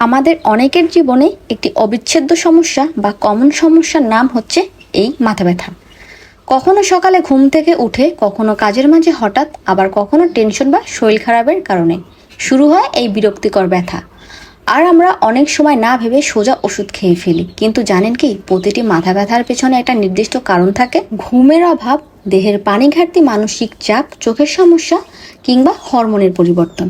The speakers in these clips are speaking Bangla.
আমাদের অনেকের জীবনে একটি অবিচ্ছেদ্য সমস্যা বা কমন সমস্যার নাম হচ্ছে এই মাথা ব্যথা। কখনো সকালে ঘুম থেকে উঠে, কখনো কাজের মাঝে হঠাৎ, আবার কখনো টেনশন বা শরীর খারাপের কারণে। শুরু হয় এই বিরক্তিকর ব্যথা। আর আমরা অনেক সময় না ভেবে সোজা ওষুধ খেয়ে ফেলি। কিন্তু জানেন কি, প্রতিটি মাথা ব্যথার পেছনে একটা নির্দিষ্ট কারণ থাকে। ঘুমের অভাব, দেহের পানি ঘাটতি, মানসিক চাপ, চোখের সমস্যা কিংবা হরমোনের পরিবর্তন।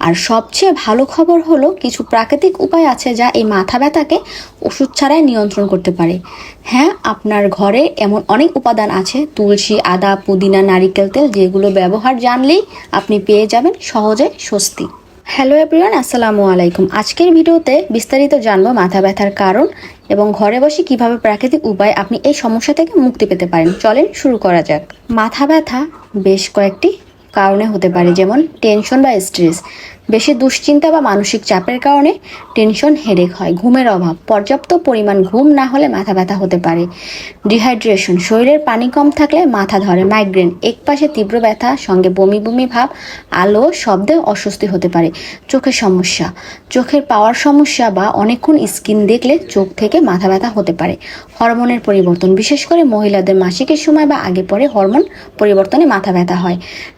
আর সবচেয়ে ভালো খবর হলো, কিছু প্রাকৃতিক উপায় আছে যা এই মাথা ব্যথাকে ওষুধ ছাড়াই নিয়ন্ত্রণ করতে পারে। হ্যাঁ আপনার ঘরে এমন অনেক উপাদান আছে, তুলসী, আদা, পুদিনা, নারিকেল তেল, যেগুলো ব্যবহার জানলেই আপনি পেয়ে যাবেন সহজে স্বস্তি। হ্যালো এভরিওয়ান আসসালামু আলাইকুম। আজকের ভিডিওতে বিস্তারিত জানব মাথা ব্যথার কারণ এবং ঘরে বসে কীভাবে প্রাকৃতিক উপায় আপনি এই সমস্যা থেকে মুক্তি পেতে পারেন। চলেন শুরু করা যাক। মাথা ব্যথা বেশ কয়েকটি কারণে হতে পারে, যেমন টেনশন বা স্ট্রেস বেশি দুশ্চিন্তা বা মানসিক চাপের কারণে টেনশন, হেডেক হয়, ঘুমের অভাব, পর্যাপ্ত পরিমাণ ঘুম না হলে মাথা ব্যথা হতে পারে। ডিহাইড্রেশন, শরীরের পানি কম থাকলে মাথা ধরে, মাইগ্রেন, এক পাশে তীব্র ব্যথা, সঙ্গে বমি বমি ভাব, আলো, শব্দে অস্বস্তি হতে পারে। চোখের সমস্যা, চোখের পাওয়ার সমস্যা বা অনেকক্ষণ স্কিন দেখলে চোখ থেকে মাথা ব্যথা হতে পারে। হরমোনের পরিবর্তন, বিশেষ করে মহিলাদের মাসিকের সময় বা আগে পরে হরমোন পরিবর্তনে মাথা ব্যথা হয়।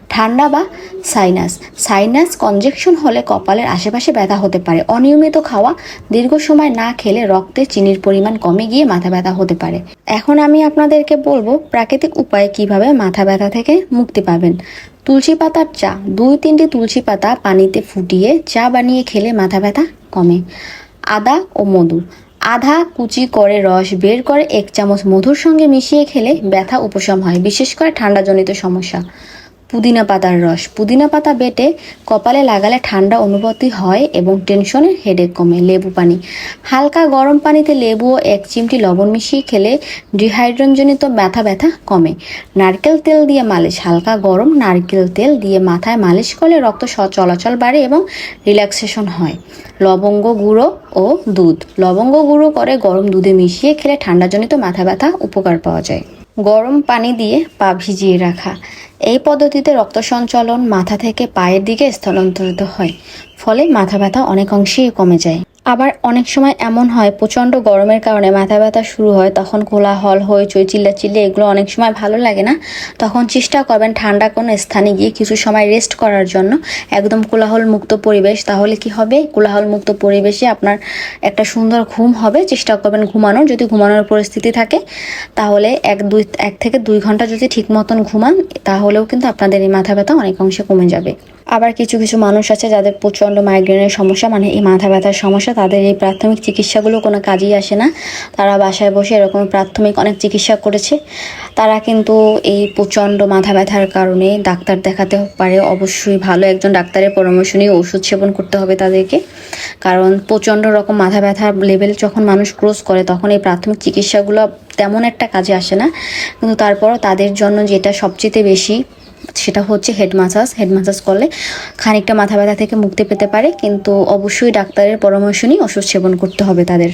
ঠান্ডা বা সাইনাস সাইনাস কনজেকশন হলে কপালের আশেপাশে ব্যথা হতে পারে। অনিয়মিত খাওয়া, দীর্ঘ সময় না খেলে রক্তে চিনির পরিমাণ কমে গিয়ে মাথা ব্যথা হতে পারে। এখন আমি আপনাদেরকে বলব প্রাকৃতিক উপায়ে কীভাবে মাথা ব্যথা থেকে মুক্তি পাবেন। তুলসী পাতার চা, দুই তিনটি তুলসী পাতা পানিতে ফুটিয়ে চা বানিয়ে খেলে মাথা ব্যথা কমে। আদা ও মধু, আধা কুচি করে রস বের করে এক চামচ মধুর সঙ্গে মিশিয়ে খেলে ব্যথা উপশম হয়, বিশেষ করে ঠান্ডাজনিত সমস্যা। পুদিনা পাতার রস। পুদিনা পাতা বেটে কপালে লাগালে ঠান্ডা অনুভূতি হয় এবং টেনশনের হেডেক কমে, লেবু পানি। হালকা গরম পানিতে লেবু ও এক চিমটি লবণ মিশিয়ে খেলে ডিহাইড্রনজনিত ব্যথা ব্যথা কমে। নারকেল তেল দিয়ে মালিশ। হালকা গরম নারকেল তেল দিয়ে মাথায় মালিশ করলে রক্ত চলাচল বাড়ে এবং রিল্যাক্সেশন হয়। লবঙ্গ গুঁড়ো ও দুধ। লবঙ্গ গুঁড়ো করে গরম দুধে মিশিয়ে খেলে ঠান্ডাজনিত মাথা ব্যথা উপকার পাওয়া যায়। গরম পানি দিয়ে পা ভিজিয়ে রাখা। এই পদ্ধতিতে রক্ত সঞ্চালন মাথা থেকে পায়ের দিকে স্থানান্তরিত হয়, ফলে মাথা ব্যথা অনেক অংশেই কমে যায়। আবার অনেক সময় এমন হয়, প্রচণ্ড গরমের কারণে মাথা ব্যথা শুরু হয়, তখন কোলাহল, হইচই, চিল্লাচিল্লি এগুলো অনেক সময় ভালো লাগে না। তখন চেষ্টা করবেন ঠান্ডা কোনো স্থানে গিয়ে কিছু সময় রেস্ট করার জন্য। একদম কোলাহল মুক্ত পরিবেশ, তাহলে কি হবে? কোলাহল মুক্ত পরিবেশে আপনার একটা সুন্দর ঘুম হবে। চেষ্টা করবেন ঘুমানোর। যদি ঘুমানোর পরিস্থিতি থাকে, তাহলে এক দুই, এক থেকে দুই ঘণ্টা যদি ঠিক মতন ঘুমান, তাহলেও কিন্তু আপনাদের এই মাথা ব্যথা অনেক অংশে কমে যাবে। আবার কিছু কিছু মানুষ আছে যাদের প্রচণ্ড মাইগ্রেনের সমস্যা মানে এই মাথা ব্যথার সমস্যা তাদের এই প্রাথমিক চিকিৎসাগুলো কোনো কাজেই আসে না। তারা বাসায় বসে এরকম প্রাথমিক অনেক চিকিৎসা করেছে। তারা কিন্তু এই প্রচণ্ড মাথা ব্যথার কারণে ডাক্তার দেখাতে পারে, অবশ্যই ভালো একজন ডাক্তারের পরামর্শ নিয়ে ওষুধ সেবন করতে হবে তাদেরকে। কারণ প্রচণ্ড রকম মাথা ব্যথার লেভেল যখন মানুষ ক্রস করে, তখন এই প্রাথমিক চিকিৎসাগুলো তেমন একটা কাজে আসে না। কিন্তু তারপরও তাদের জন্য যেটা সবচেয়ে বেশি সেটা হচ্ছে হেড মাসাজ হেড মাসাজ করলে খানিকটা মাথা ব্যথা থেকে মুক্তি পেতে পারে, কিন্তু অবশ্যই ডাক্তারের পরামর্শ নিয়ে ওষুধ সেবন করতে হবে তাদের।